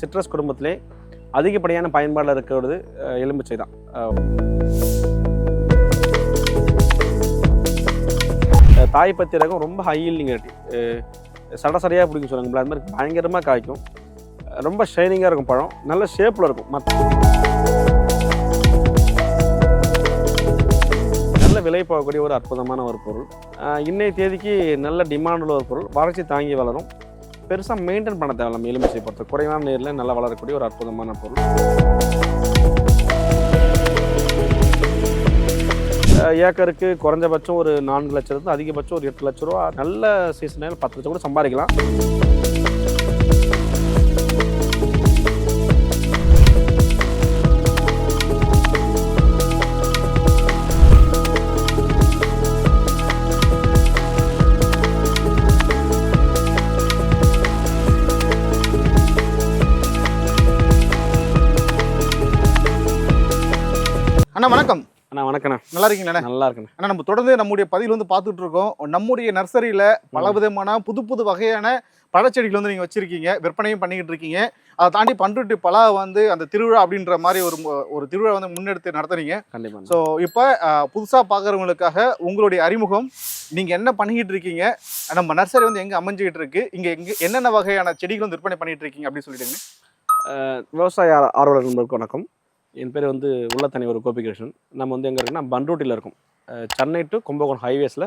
Citrus குடும்பத்திலே அதிகப்படியான பயன்பாடில் இருக்கிறது எலும்புச்சை தான். தாய் தாய்ப்பத்தி ரகம் ரொம்ப ஹை ஈல்டிங் ரேட்டி சட பிடிக்கும் சொல்லுங்களா அது மாதிரி பயங்கரமாக காய்க்கும். ரொம்ப ஷைனிங்காக இருக்கும் பழம். நல்ல ஷேப்பில் இருக்கும். மற்ற நல்ல விலை போகக்கூடிய ஒரு அற்புதமான ஒரு பொருள். இன்றைய இன்னைய தேதிக்கு நல்ல டிமாண்டில் ஒரு பொருள். வறட்சி தாங்கி வளரும். பெருசாக மெயின்டைன் பண்ண தேவை எலுமிச்சை பொறுத்த. குறைவான நீரில் நல்லா வளரக்கூடிய ஒரு அற்புதமான பொருள். ஏக்கருக்கு குறைஞ்சபட்சம் ஒரு நான்கு லட்சம் அதிகபட்சம் ஒரு எட்டு லட்ச ரூபா. நல்ல சீசனில் பத்து லட்சம் கூட சம்பாதிக்கலாம். அண்ணா வணக்கம். அண்ணா வணக்கண்ணா நல்லா இருக்கீங்களா நல்லா இருக்குண்ணா அண்ணா நம்ம தொடர்ந்து நம்முடைய பதிவில் வந்து பார்த்துட்டு இருக்கோம் நம்முடைய நர்சரியில பல விதமான புது புது வகையான பழச்செடிகள் வந்து நீங்க வச்சிருக்கீங்க. விற்பனையும் பண்ணிக்கிட்டு இருக்கீங்க அதை தாண்டி பண்ருட்டி பலா வந்து அந்த திருவிழா அப்படின்ற மாதிரி ஒரு ஒரு திருவிழா வந்து முன்னெடுத்து நடத்துறீங்க கண்டிப்பாக ஸோ இப்போ புதுசாக பார்க்குறவங்களுக்காக உங்களுடைய அறிமுகம். நீங்கள் என்ன பண்ணிக்கிட்டு இருக்கீங்க நம்ம நர்சரி வந்து எங்கே அமைஞ்சிக்கிட்டு இருக்கு இங்கே எங்கே என்னென்ன வகையான செடிகள் வந்து விற்பனை பண்ணிட்டு இருக்கீங்க அப்படின்னு சொல்லிட்டுங்க விவசாய ஆர்- ஆர்வலர் நண்பருக்கு வணக்கம். என் பேர் வந்து உள்ளத்தனி ஒரு கோபிகிருஷ்ணன். நம்ம வந்து எங்கே இருக்குன்னா பன்ரூட்டியில் இருக்கோம். சென்னை டு கும்பகோணம் ஹைவேஸில்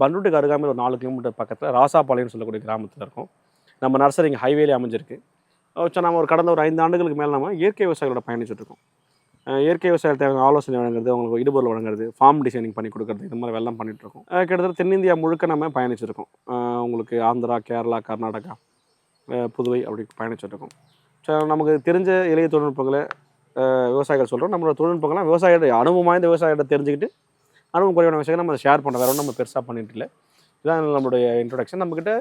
பன்ரூட்டுக்கு அருகாமல் ஒரு நாலு கிலோமீட்டர் பக்கத்தில் ராசாபாளையம்னு சொல்லக்கூடிய கிராமத்தில் இருக்கோம். நம்ம நர்சரி இங்கே ஹைவேலே அமைஞ்சிருக்கு. ஸோ நம்ம ஒரு கடந்த ஒரு ஐந்து ஆண்டுகளுக்கு மேலே நம்ம இயற்கை விவசாயிகளோட பயணிச்சுட்ருக்கோம் இயற்கை விவசாயத்தை தேவையான ஆலோசனை வழங்குறது அவங்களுக்கு இடுபொருள் வழங்குறது ஃபார்ம் டிசைனிங் பண்ணி கொடுக்குறது இந்த மாதிரி வெள்ளம் பண்ணிகிட்ருக்கோம் இருக்கோம். கிட்டத்தட்ட தென்னிந்தியா முழுக்க நம்ம பயணிச்சிருக்கோம் உங்களுக்கு ஆந்திரா கேரளா கர்நாடகா புதுவை அப்படி பயணிச்சுட்ருக்கோம் ஸோ நமக்கு தெரிஞ்ச இளைய தொழில்நுட்பங்களை விவசாயிகள் சொல்கிறோம் நம்மளோட தொழில்நுட்பங்கள்லாம் விவசாயியோட அனுபவம் வாய்ந்த விவசாயிகிட்ட தெரிஞ்சுக்கிட்டு அனுபவம் குறைவான விஷயங்கள் நம்ம ஷேர் பண்ணுறோம் வேறு ஒன்றும் நம்ம பெருசாக பண்ணிட்டு இல்லை. இதான் நம்மளுடைய இன்ட்ரொடக்ஷன் நம்மக்கிட்ட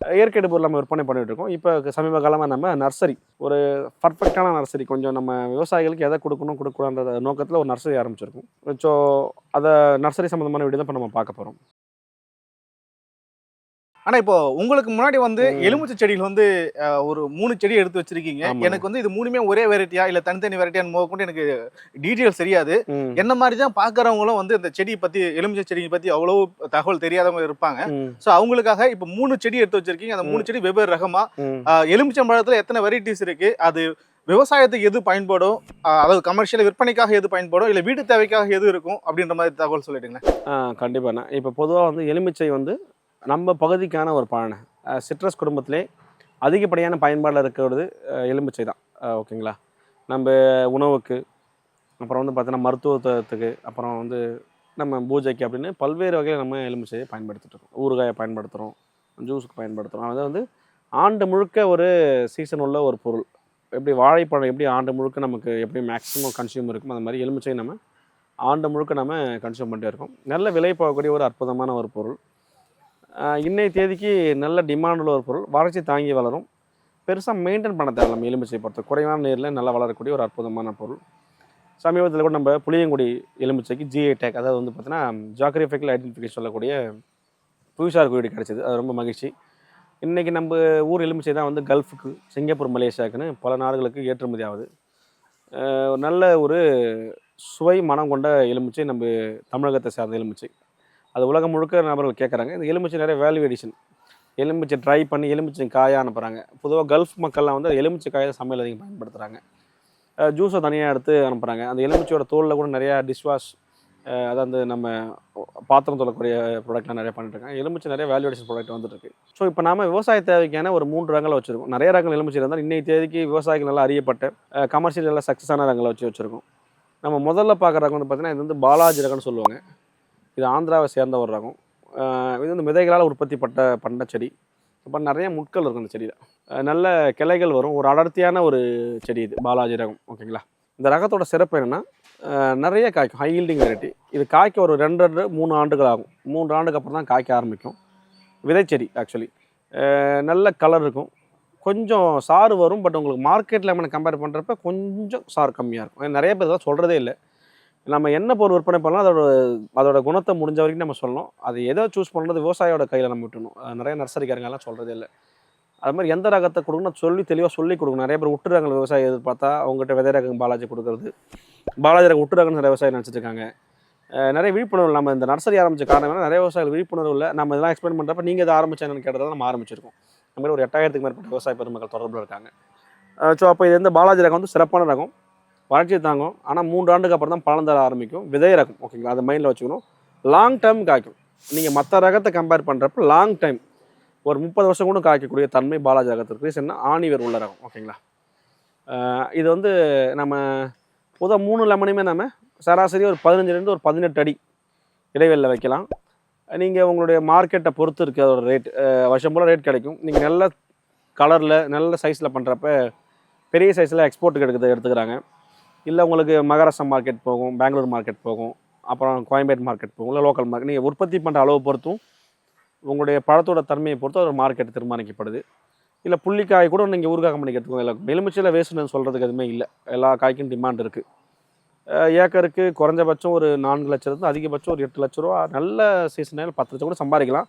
இயற்கை பொருள் நம்ம விற்பனை பண்ணிகிட்டு இருக்கோம். இப்போ சமீப காலமாக நம்ம நர்சரி ஒரு பர்ஃபெக்டான நர்சரி கொஞ்சம் நம்ம விவசாயிகளுக்கு எதை கொடுக்கணும் கொடுக்கணுன்ற நோக்கத்தில் ஒரு நர்சரி ஆரம்பிச்சிருக்கோம். ஸோ அதை நர்சரி சம்மந்தமான வீடியோ தான் இப்போ நம்ம பார்க்க போகிறோம் ஆனா இப்போ உங்களுக்கு முன்னாடி வந்து. எலுமிச்சை செடிகள் வந்து ஒரு மூணு செடி எடுத்து வச்சிருக்கீங்க. எனக்கு வந்து இது மூணுமே ஒரே வெரைட்டியா இல்ல தனித்தனி வெரைட்டியான்னு போக எனக்கு டீட்டெயில்ஸ் தெரியாது. என்ன மாதிரி தான் பாக்குறவங்களும் வந்து இந்த செடி பத்தி எலுமிச்சை செடியை பத்தி அவ்வளவு தகவல் தெரியாதவங்க இருப்பாங்க. சோ அவங்களுக்காக இப்ப மூணு செடி எடுத்து வச்சிருக்கீங்க. அந்த மூணு செடி வெவ்வேறு ரகமா. ம். அஹ், எலுமிச்சம்பழத்துல எத்தனை வெரைட்டிஸ் இருக்கு? அது விவசாயத்துக்கு எது பயன்படும்? அதாவது கமர்ஷியல் விற்பனைக்காக எது பயன்படும்? இல்ல வீட்டு தேவைக்காக எது இருக்கும்? அப்படின்ற மாதிரி தகவல் சொல்லிடுங்க ஆ கண்டிப்பாண்ணா இப்போ பொதுவாக வந்து எலுமிச்சை வந்து நம்ம பகுதிக்கான ஒரு பழனை சிட்ரஸ் குடும்பத்திலே அதிகப்படியான பயன்பாடில் இருக்கிறது அஹ், எலுமிச்சை தான். ஓகேங்களா? நம்ம உணவுக்கு அப்புறம் வந்து பார்த்திங்கன்னா மருத்துவத்துக்கு அப்புறம் வந்து நம்ம பூஜைக்கு அப்படின்னு பல்வேறு வகையில் நம்ம எலுமிச்சையை பயன்படுத்திட்டுருக்கோம் ஊறுகாயை பயன்படுத்துகிறோம் ஜூஸுக்கு பயன்படுத்துகிறோம் அது வந்து ஆண்டு முழுக்க ஒரு சீசன் உள்ள ஒரு பொருள். எப்படி வாழைப்பழம் எப்படி ஆண்டு முழுக்க நமக்கு எப்படி மேக்ஸிமம் கன்சியூம் இருக்கும் அந்த மாதிரி எலுமிச்சை நம்ம ஆண்டு முழுக்க நம்ம கன்சியூம் பண்ணிட்டே இருக்கோம். நல்ல விலை போகக்கூடிய ஒரு அற்புதமான ஒரு பொருள். இன்னைய தேதிக்கு நல்ல டிமாண்டில் ஒரு பொருள். வறட்சி தாங்கி வளரும். பெருசாக மெயின்டைன் பண்ண தேவை நம்ம எலுமிச்சை பொறுத்த. குறைவான நீரில் நல்லா வளரக்கூடிய ஒரு அற்புதமான பொருள். சமீபத்தில் கூட நம்ம புளியங்குடி எலுமிச்சைக்கு ஜிஐ டேக் அதாவது வந்து பார்த்தீங்கன்னா ஜாகிரபிக்கல் ஐடென்டிஃபிகேஷன் சொல்லக்கூடிய புவிசார் குறியீடு கிடச்சிது. அது ரொம்ப மகிழ்ச்சி. இன்றைக்கி நம்ம ஊர் எலுமிச்சை தான் வந்து கல்ஃபுக்கு சிங்கப்பூர் மலேசியாவுக்குன்னு பல நாடுகளுக்கு ஏற்றுமதி ஆகுது. நல்ல ஒரு சுவை மனம் கொண்ட எலுமிச்சை நம்ம தமிழகத்தை சார்ந்த எலுமிச்சை. அது உலகம் முழுக்க நபர்கள் கேட்குறாங்க இந்த எலுமிச்சை நிறைய வேல்யூ எடிஷன் எலுமிச்சை ட்ரை பண்ணி எலுமிச்சை காயாக அனுப்புகிறாங்க பொதுவாக கல்ஃப் மக்கள்லாம் வந்து எலுமிச்சை காயை சமையல் அதிகம் பயன்படுத்துகிறாங்க ஜூஸை தனியாக எடுத்து அனுப்புகிறாங்க அந்த எலுமிச்சையோட தோலில் கூட நிறையா டிஷ்வாஷ் அதாவது நம்ம பாத்திரம் தொல்லக்கூடிய ப்ராடக்ட்லாம் நிறைய பண்ணிட்டுருக்காங்க. எலுமிச்சை நிறைய வேல்யூடீஷன் ப்ராடக்ட் வந்துட்டுருக்கு. ஸோ இப்போ நம்ம விவசாய தேவைக்கான ஒரு மூன்று ரகங்களை வச்சுருக்கோம். நிறைய ரகங்கள் எலுமிச்சை இருந்தால் இன்னைக்கு தேதிக்கு விவசாயிகள் நல்லா அறியப்பட்ட கமர்ஷியல் நல்லா சக்ஸஸான ரகங்களை வச்சு வச்சுருக்கோம். நம்ம முதல்ல பார்க்குற ரகம் வந்து பார்த்தீங்கன்னா இது வந்து பாலாஜி ரகம்னு சொல்லுவாங்க. இது ஆந்திராவை சேர்ந்த ஒரு ரகம். இது வந்து விதைகளால் உற்பத்தி பட்ட பண்ண செடி. அப்புறம் நிறைய முட்கள் இருக்கும் இந்த செடியில். நல்ல கிளைகள் வரும். ஒரு அடர்த்தியான ஒரு செடி இது பாலாஜி ரகம். ஓகேங்களா? இந்த ரகத்தோட சிறப்பு என்னென்னா நிறைய காய்க்கும். ஹை ஹீல்டிங் வெரைட்டி இது காய்க்க ஒரு ரெண்டு ரெண்டு மூணு ஆண்டுகள் ஆகும். மூன்று ஆண்டுக்கு அப்புறம் தான் காய்க்க ஆரம்பிக்கும். விதைச்செடி ஆக்சுவலி நல்ல கலர் இருக்கும். கொஞ்சம் சாறு வரும் பட் உங்களுக்கு மார்க்கெட்டில் நம்ம கம்பேர் பண்ணுறப்ப கொஞ்சம் சாறு கம்மியாக இருக்கும். நிறைய பேர் இதெல்லாம் சொல்கிறதே இல்லை. நம்ம என்ன பொருள் விற்பனை பண்ணலாம் அதோட அதோட குணத்தை முடிஞ்ச வரைக்கும் நம்ம சொல்லணும். அது எதை சூஸ் பண்ணுறது விவசாயியோட கையில் நம்ம விட்டணும் நிறைய நர்சரிக்காரங்க எல்லாம் சொல்கிறதே இல்லை. அது மாதிரி எந்த ரகத்தை கொடுக்கணும் சொல்லி தெளிவாக சொல்லி கொடுக்கணும். நிறைய பேர் விட்டு ரகங்கள் விவசாயம் எதிர்பார்த்தா. அவங்ககிட்ட விதை ரகம் பாலாஜி கொடுக்குறது. பாலாஜி ரகம் விட்டு ரகம்னு நிறைய விவசாயம் நினச்சிட்டு இருக்காங்க. நிறைய விழிப்புணர்வு நம்ம இந்த நர்சரி ஆரம்பித்த காரணம் நிறைய விவசாயிகள் விழிப்புணர்வு இல்லை. நம்ம இதெல்லாம் எக்ஸ்பிளைன் பண்ணுறப்ப நீங்கள் இதை ஆரம்பிச்சேன்னு கேட்டதால் நம்ம ஆரம்பிச்சிருக்கோம். நம்ம மாதிரி ஒரு எட்டாயிரத்துக்கு மேற்பட்ட விவசாய பெருமக்கள் தொடர்பில் இருக்காங்க. ஸோ அப்போ இது வந்து பாலாஜி ரகம் வந்து சிறப்பான ரகம். வளர்ச்சி தாங்கும். ஆனால் மூன்று ஆண்டுக்கு அப்புறம் தான் பழம் தர ஆரம்பிக்கும். விதை ரகம் ஓகேங்களா அதை மைண்டில் வச்சுக்கணும். லாங் டைம் காய்க்கும். நீங்கள் மற்ற ரகத்தை கம்பேர் பண்ணுறப்ப லாங் டைம் ஒரு முப்பது வருஷம் கூட காய்க்கக்கூடிய தன்மை பாலாஜி ரகத்திற்கு ரீசன்னா ஆணிவர் உள்ள ரகம் ஓகேங்களா இது வந்து நம்ம பொதுவாக மூணு லெமனையுமே நம்ம சராசரி ஒரு பதினஞ்சுலேருந்து ஒரு பதினெட்டு அடி இடைவெளியில் வைக்கலாம். நீங்கள் உங்களுடைய மார்க்கெட்டை பொறுத்து இருக்குது அதோட ரேட் வருஷம் போல் ரேட் கிடைக்கும். நீங்கள் நல்ல கலரில் நல்ல சைஸில் பண்ணுறப்ப பெரிய சைஸில் எக்ஸ்போர்ட்டுக்கு எடுக்கிறது எடுத்துக்கிறாங்க. இல்லை உங்களுக்கு மகாராஷ்டிரா மார்க்கெட் போகும் பெங்களூர் மார்க்கெட் போகும் அப்புறம் கோயம்பேடு மார்க்கெட் போகும் இல்லை லோக்கல் மார்க்கெட் நீங்கள் உற்பத்தி பண்ணுற அளவு பொறுத்தும் உங்களுடைய பழத்தோட தன்மையை பொறுத்து ஒரு மார்க்கெட் தீர்மானிக்கப்படுது. இல்லை புள்ளிக்காய் கூட நீங்கள் ஊறுகாய் கம்பெனிக்கு எடுத்துக்கோங்க இல்லை எலுமிச்சையில் வேஸ்ட்டுன்னு சொல்கிறதுக்கு எதுவுமே இல்லை. எல்லா காய்க்கும் டிமாண்ட் இருக்குது ஏக்கருக்கு குறைஞ்சபட்சம் ஒரு நான்கு லட்சத்துலேருந்து அதிகபட்சம் ஒரு எட்டு லட்ச ரூபா. நல்ல சீசனில் பத்து லட்சம் கூட சம்பாதிக்கலாம்.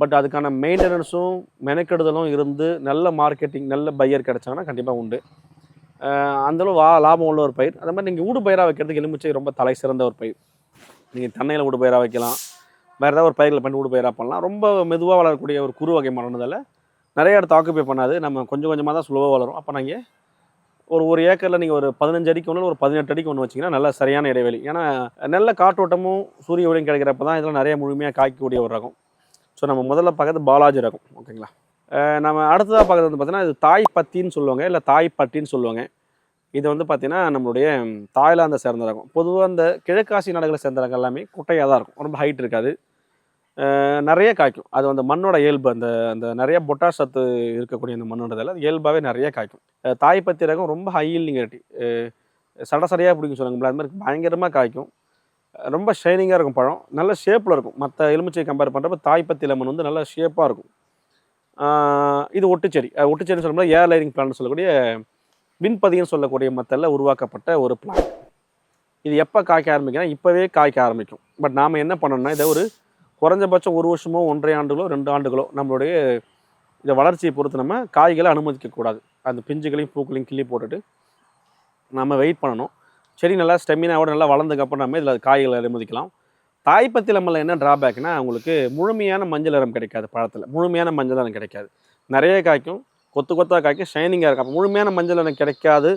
பட் அதுக்கான மெயின்டெனன்ஸும் மெனக்கெடுதலும் இருந்து நல்ல மார்க்கெட்டிங் நல்ல பையர் கிடச்சாங்கன்னா கண்டிப்பாக உண்டு. அந்தளவு வா லாபம் உள்ள ஒரு பயிர். அதே மாதிரி நீங்கள் ஊடு பயிராக வைக்கிறதுக்கு எலுமிச்சை ரொம்ப தலை சிறந்த ஒரு பயிர். நீங்கள் தென்னையில் ஊடு பயிராக வைக்கலாம். வேறு ஏதாவது ஒரு பயிரில் பண்ணி ஊடு பயிராக பண்ணலாம். ரொம்ப மெதுவாக வளரக்கூடிய ஒரு குறு வகை மரம்னதால நிறைய இடத்த ஆக்குப்பை பண்ணாது. நம்ம கொஞ்சம் கொஞ்சமாக தான் ஸ்லோவாக வளரும். அப்போ நீங்கள் ஒரு ஒரு ஏக்கரில் நீங்கள் ஒரு பதினஞ்சு அடிக்கு ஒன்று ஒரு பதினெட்டு அடிக்கு ஒன்று வச்சிங்கன்னா நல்ல சரியான இடைவெளி. ஏன்னா நல்ல காற்றோட்டமும் சூரிய ஒளியும் கிடைக்கிறப்ப தான் இதெல்லாம் நிறைய முழுமையாக காய்க்கக்கூடிய ஒரு ரகம். ஸோ நம்ம முதல்ல பார்க்கறது பாலாஜி ரகம். ஓகேங்களா? நம்ம அடுத்ததாக பார்க்கறது வந்து பார்த்தீங்கன்னா இது தாய் பத்தின்னு சொல்லுவாங்க இல்லை தாய் பட்டின்னு சொல்லுவாங்க. இது வந்து பார்த்திங்கன்னா நம்மளுடைய தாய்லாந்தை சேர்ந்த ரகம் பொதுவாக இந்த கிழக்காசி நாடுகளை சேர்ந்த ரகம் எல்லாமே குட்டையாக தான் இருக்கும். ரொம்ப ஹைட் இருக்காது. நிறைய காய்க்கும். அது அந்த மண்ணோட இயல்பு. அந்த அந்த நிறைய பொட்டாஷ் சத்து இருக்கக்கூடிய அந்த மண்ணுன்றதால அது இயல்பாகவே நிறைய காய்க்கும். தாய் பத்தி ரகம் ரொம்ப ஹை ஈல்டிங் சட சடையாக பிடிக்கும் சொல்லுவாங்க. அது மாதிரி பயங்கரமாக காய்க்கும். ரொம்ப ஷைனிங்காக இருக்கும் பழம். நல்ல ஷேப்பில் இருக்கும். மற்ற எலுமிச்சை கம்பேர் பண்ணுறப்ப தாய்ப்பத்தி லெமன் வந்து நல்ல ஷேப்பாக இருக்கும். இது ஒட்டுச்செடி அஹ் சொல்லும்போது ஏர் லைனிங் பிளான் சொல்லக்கூடிய விண்பதின்னு சொல்லக்கூடிய மத்தலில் உருவாக்கப்பட்ட ஒரு பிளான். இது எப்போ காய்க்க ஆரம்பிக்குன்னா இப்போவே காய்க்க ஆரம்பிக்கும். பட் நாம் என்ன பண்ணணும்னா இதை ஒரு குறைஞ்சபட்சம் ஒரு வருஷமோ ஒன்றரை ஆண்டுகளோ ரெண்டு ஆண்டுகளோ நம்மளுடைய இதை வளர்ச்சியை பொறுத்து நம்ம காய்களை அனுமதிக்கக்கூடாது அந்த பிஞ்சுகளையும் பூக்களையும் கிள்ளி போட்டுட்டு நம்ம வெயிட் பண்ணணும். செடி நல்லா ஸ்டெமினாவோட நல்லா வளர்ந்ததுக்கப்புறம் நம்ம இதில் காய்களை அனுமதிக்கலாம். தாய்ப்பத்தி லெமனில் என்ன ட்ராபேக்னா உங்களுக்கு முழுமையான மஞ்சள் நிறம் கிடைக்காது பழத்தில். முழுமையான மஞ்சள் நிறம் கிடைக்காது. நிறைய காய்க்கும். கொத்து கொத்தாக காய்க்கும். ஷைனிங்காக இருக்கும். அப்போ முழுமையான மஞ்சள் நிறம் கிடைக்காது.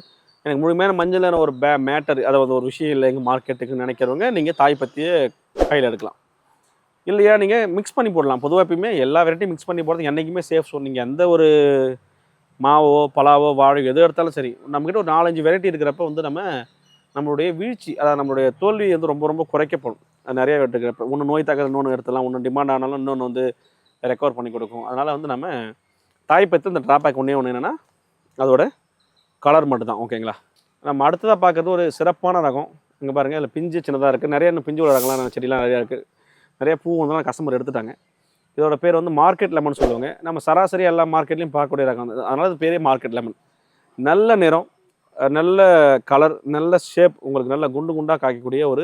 எனக்கு முழுமையான மஞ்சள் நிறம் ஒரு பே மேட்டர் அதாவது ஒரு விஷயம் இல்லை எங்கள் மார்க்கெட்டுக்கு நினைக்கிறவங்க நீங்கள் தாய்ப்பத்தியை கையில் எடுக்கலாம். இல்லையா நீங்கள் மிக்ஸ் பண்ணி போடலாம். பொதுவாக எப்பயுமே எல்லா வெரைட்டியும் மிக்ஸ் பண்ணி போடுறது என்றைக்குமே சேஃப் ஸோ நீங்கள் எந்த ஒரு மாவோ பலாவோ வாழை எது எடுத்தாலும் சரி நம்மக்கிட்ட ஒரு நாலஞ்சு வெரைட்டி இருக்கிறப்ப வந்து நம்ம நம்மளுடைய வீழ்ச்சி அதாவது நம்மளுடைய தோல்வி வந்து ரொம்ப ரொம்ப குறைக்கப்படும். நிறைய எடுக்கிறப்ப ஒன்று நோய் தாக்கல் இன்னொன்று எடுத்துலாம் ஒன்று டிமாண்ட் ஆனாலும் இன்னொன்று வந்து ரெக்கவர் பண்ணி கொடுக்கும். அதனால் வந்து நம்ம தாய்ப்பத்து இந்த ட்ராபேக் ஒன்றே ஒன்று என்னென்னா அதோட கலர் மட்டும்தான் ஓகேங்களா நம்ம அடுத்ததாக பார்க்குறது ஒரு சிறப்பான ரகம். இங்கே பாருங்கள் இல்லை பிஞ்சு சின்னதாக இருக்குது நிறைய இன்னும் பிஞ்சு உள்ள ரகம்லாம் செடிலாம் நிறையா இருக்குது நிறைய பூ வந்து கஸ்டமர் எடுத்துட்டாங்க. இதோட பேர் வந்து மார்க்கெட் லெமன் சொல்லுவாங்க. நம்ம சராசரி எல்லா மார்க்கெட்லேயும் பார்க்கக்கூடிய ரகம் அது. அதனால இது பேரே மார்க்கெட் லெமன் நல்ல நிறம் நல்ல கலர் நல்ல ஷேப் உங்களுக்கு நல்ல குண்டு குண்டாக காய்க்கக்கூடிய ஒரு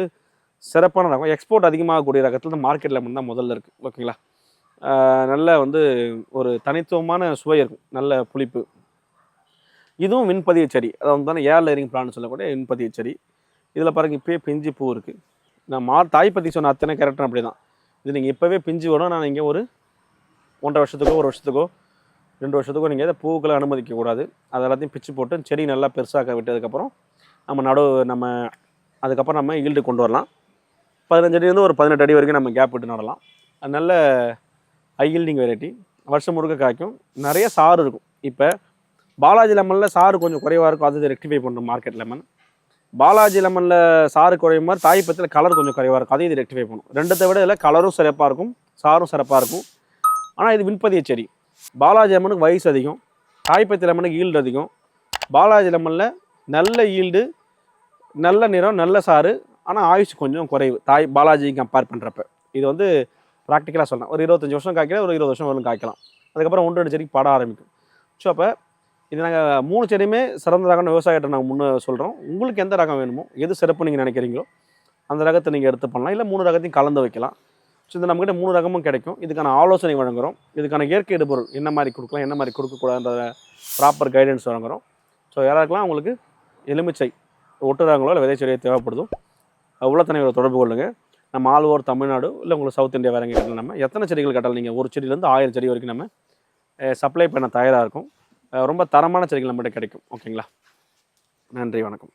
சிறப்பான ரகம். எக்ஸ்போர்ட் அதிகமாகக்கூடிய ரகத்தில் இந்த மார்க்கெட்டில் மட்டும்தான் முதல்ல இருக்குது ஓகேங்களா நல்ல வந்து ஒரு தனித்துவமான சுவை இருக்கும். நல்ல புளிப்பு. இதுவும் விண்பதிய செடி. அதாவது தானே ஏர் லேரிங் பிளான் சொல்லக்கூடிய விண்பதிய செடி. இதில் பாருங்க இப்போயே பிஞ்சு பூ இருக்குது நான் மா தாய்ப்பத்தி சொன்ன அத்தனை கேரக்டர் அப்படி தான் இது நீங்கள் இப்போவே பிஞ்சு வரும் நான் இங்கே ஒரு ஒன்றரை வருஷத்துக்கோ ஒரு வருஷத்துக்கோ ரெண்டு வருஷத்துக்கோ நீங்கள் இதை பூக்களை அனுமதிக்கக்கூடாது அது எல்லாத்தையும் பிச்சு போட்டு செடி நல்லா பெருசாக்க விட்டதுக்கப்புறம் நம்ம நடு நம்ம அதுக்கப்புறம் நம்ம ஈல்டு கொண்டு வரலாம். பதினஞ்சு அடியிலேருந்து ஒரு பதினெட்டு அடி வரைக்கும் நம்ம கேப் விட்டு நடலாம். அது நல்ல ஹை ஈல்டிங் வெரைட்டி வருஷம் முழுக்க காய்க்கும். நிறைய சாறு இருக்கும். இப்போ பாலாஜி லெமனில் சாறு கொஞ்சம் குறைவாக இருக்கும். அது ரெக்டிஃபை பண்ணுறோம் மார்க்கெட் லெமன். பாலாஜி லெமனில் சாறு குறையும் மாதிரி தாய்ப்பத்தில் கலர் கொஞ்சம் குறைவாக இருக்கும். அதையும் இது ரெக்டிஃபை பண்ணும். ரெண்டத்தை விட இதில் கலரும் சிறப்பாக இருக்கும். சாரும் சிறப்பாக இருக்கும். ஆனால் இது விண்பதிய செடி. பாலாஜி லெமனுக்கு வயசு அதிகம். தாய்ப்பத்தி லெமனுக்கு ஈல்டு அதிகம். பாலாஜி லெமனில் நல்ல ஈல்டு நல்ல நிறம் நல்ல சாறு ஆனால் ஆயுஷ் கொஞ்சம் குறைவு. தாய் பாலாஜி கம்பேர் பண்ணுறப்ப இது வந்து ப்ராக்டிக்கலாக சொல்லலாம். ஒரு இருபத்தஞ்சி வருஷம் காய்க்கல ஒரு இருபது வருஷம் வரலும் காய்க்கலாம். அதுக்கப்புறம் ஒன்று ரெண்டு செடிக்கு பட ஆரம்பிக்கும். ஸோ அப்போ இது நாங்கள் மூணு செடியுமே சிறந்த ரகம்னு விவசாயிகிட்ட நாங்கள் முன்னே சொல்கிறோம் உங்களுக்கு எந்த ரகம் வேணுமோ எது சிறப்பு நீங்கள் நினைக்கிறீங்களோ அந்த ரகத்தை நீங்கள் எடுத்து பண்ணலாம். இல்லை மூணு ரகத்தையும் கலந்து வைக்கலாம். ஸோ இது நம்மக்கிட்ட மூணு ரகமும் கிடைக்கும். இதுக்கான ஆலோசனை வழங்குகிறோம் இதுக்கான இயற்கை இடுபொருள் என்ன மாதிரி கொடுக்கலாம் என்ன மாதிரி கொடுக்கக்கூடாதுன்ற ப்ராப்பர் கைடன்ஸ் வழங்குறோம். ஸோ யாராருக்கெல்லாம் உங்களுக்கு எலுமிச்சை ஒட்டுறாங்களோ இல்லை விதை செடியை தேவைப்படுதோ உள்ளத்தனைவரை தொடர்பு கொள்ளுங்கள் நம்ம ஆல் ஓவர் தமிழ்நாடு இல்லை உங்களுக்கு சவுத் இந்தியா வேற எங்கே கட்டலாம் நம்ம. எத்தனை செடிகள் கட்டலாம் நீங்கள் ஒரு செடியிலேருந்து ஆயிரம் செடி வரைக்கும் நம்ம சப்ளை பண்ண தயாராக இருக்கும். ரொம்ப தரமான செடிகள் நம்மகிட்ட கிடைக்கும். ஓகேங்களா? நன்றி வணக்கம்.